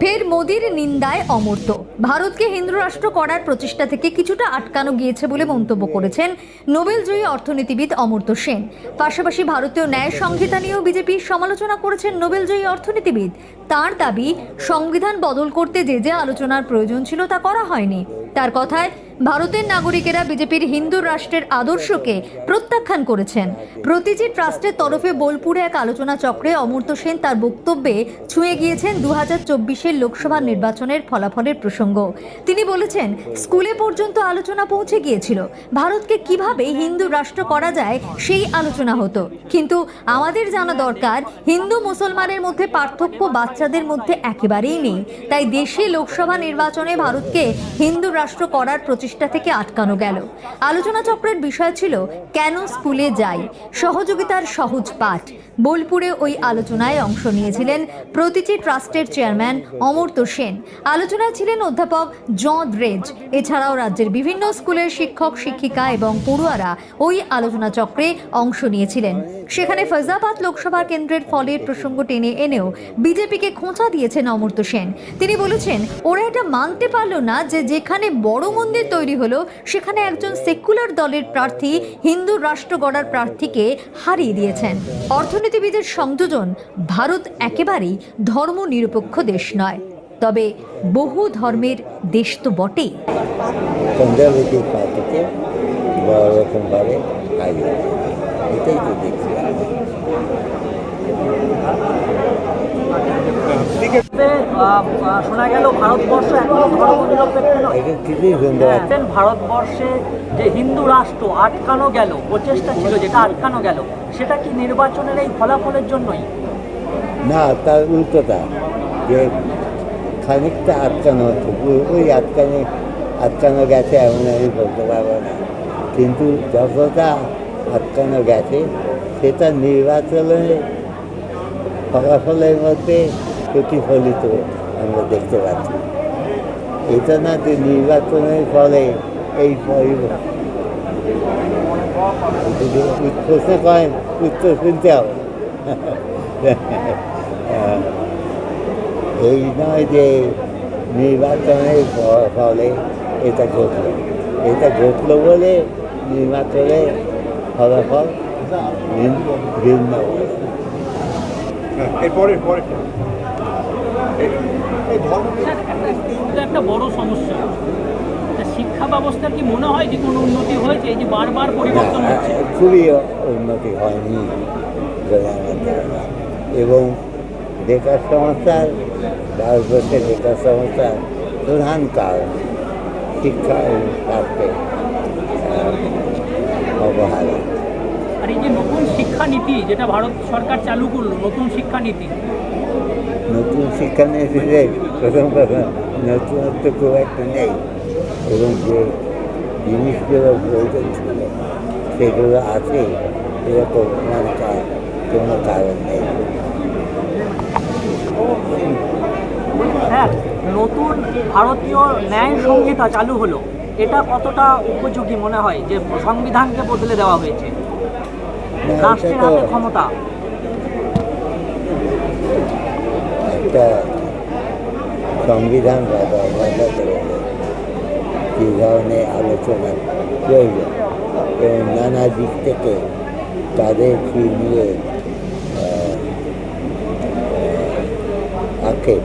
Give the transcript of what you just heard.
ফের মোদির নিন্দায় অমর্ত্য ভারতকে হিন্দু রাষ্ট্র করার প্রচেষ্টা থেকে কিছুটা আটকানো গিয়েছে বলে মন্তব্য করেছেন নোবেলজয়ী অর্থনীতিবিদ অমর্ত সেন। পাশাপাশি ভারতীয় ন্যায় সংহিতা নিয়েও বিজেপির সমালোচনা করেছেন নোবেলজয়ী অর্থনীতিবিদ। তার দাবি, সংবিধান বদল করতে যে যে আলোচনার প্রয়োজন ছিল তা করা হয়নি। তার কথায় ভারতের নাগরিকেরা বিজেপির হিন্দু রাষ্ট্রের আদর্শকে প্রত্যাখ্যান করেছেন। প্রতিটি ট্রাস্টের তরফে বোলপুরে এক আলোচনা চক্রে অমর্ত্য সেন তার বক্তব্যে ছুঁয়ে গিয়েছেন দু হাজার চব্বিশের লোকসভা নির্বাচনের ফলাফলের প্রসঙ্গ। তিনি বলেছেন, স্কুলে পর্যন্ত আলোচনা পৌঁছে গিয়েছিল। ভারতকে কীভাবে হিন্দু রাষ্ট্র করা যায় সেই আলোচনা হতো। কিন্তু আমাদের জানা দরকার, হিন্দু মুসলমানের মধ্যে পার্থক্য বাচ্চাদের মধ্যে একেবারেই নেই। তাই দেশে লোকসভা নির্বাচনে ভারতকে হিন্দু রাষ্ট্র করার প্রচেষ্টা থেকে আটকানো গেল। আলোচনা চক্রের বিষয় ছিল, কেন স্কুলে যাই? সহযোগিতার সহজ পাঠ। বোলপুরে ওই আলোচনায় অংশ নিয়েছিলেন প্রতিটি ট্রাস্টের চেয়ারম্যান অমর্ত্য সেন। আলোচনায় ছিলেন অধ্যাপক জ এছাড়াও রাজ্যের বিভিন্ন স্কুলের শিক্ষক, শিক্ষিকা এবং পড়ুয়ারা ওই আলোচনা চক্রে অংশ নিয়েছিলেন। সেখানে ফৈজাবাদ লোকসভা কেন্দ্রের ফলের প্রসঙ্গ টেনে এনেও বিজেপিকে খোঁচা দিয়েছেন অমর্ত্য সেন। তিনি বলেছেন, ওরা এটা মানতে পারল না যে যেখানে বড় মন্দির তৈরি হলো, সেখানে একজন সেকুলার দলের প্রার্থী হিন্দু রাষ্ট্র গড়ার প্রার্থীকে হারিয়ে দিয়েছেন। অর্থনীতিবিদের সংযোজন ভারত একেবারেই ধর্ম নিরপেক্ষ দেশ নয়। তবে বহু ধর্মের দেশ তো বটেই। এটাই তো শোনা গেল ভারতবর্ষ এখনও ধর্মনিরপেক্ষ নয়। দেখেন ভারতবর্ষে যে হিন্দু রাষ্ট্র আটকানো গেল প্রচেষ্টা ছিল যেটা আটকানো গেল সেটা কি নির্বাচনের এই ফলাফলের জন্যই? না তার উল্টোটা যে খানিকটা আটকানো হচ্ছে। ওই আটকানো আটকানো গেছে এমন আমি বলতে পারব না। কিন্তু যতটা আটকানো গেছে সেটা নির্বাচনের ফলাফলের মধ্যে প্রতিফলিত আমরা দেখতে পাচ্ছি। এটা না যে নির্বাচনের ফলে এই পরিবর্তন যদি প্রশ্ন করেন, উত্তর শুনতে হবে। এই নয় যে নির্বাচনের ফলে এটা ঘটল। এটা ঘটলো বলে নির্বাচনের ফলাফল ভিন্ন- হবে। এরপরে। এটা একটা বড় সমস্যা। শিক্ষা ব্যবস্থার কি মনে হয় যে কোনো উন্নতি হয়েছে? এই যে বারবার পরিবর্তন হচ্ছে। খুবই উন্নতি হয়নি এবং বেকার সমস্যার ভারতবর্ষের বেকার সমস্যার প্রধান কারণ শিক্ষা এবং স্বাস্থ্যে অবহেলা। আর এই যে নতুন শিক্ষানীতি যেটা ভারত সরকার চালু করল নতুন শিক্ষানীতি নতুন শিক্ষানীতিতে প্রথম কথা নতুনত্ব খুব একটা নেই। এবং যে জিনিসগুলো প্রয়োজন ছিল সেগুলো আছে এরকম মানে কোনো কারণ নেই। হ্যাঁ নতুন ভারতীয় ন্যায় সংহিতা চালু হলো। এটা কতটা উপযোগী মনে হয় যে সংবিধানকে বদলে দেওয়া হয়েছে? রাষ্ট্রের হাতে ক্ষমতা। একটা সংবিধান বদলাতে গেলে কী ধরনের আলোচনার প্রয়োজন। এবং নানা দিক থেকে তাদের নিয়ে আক্ষেপ?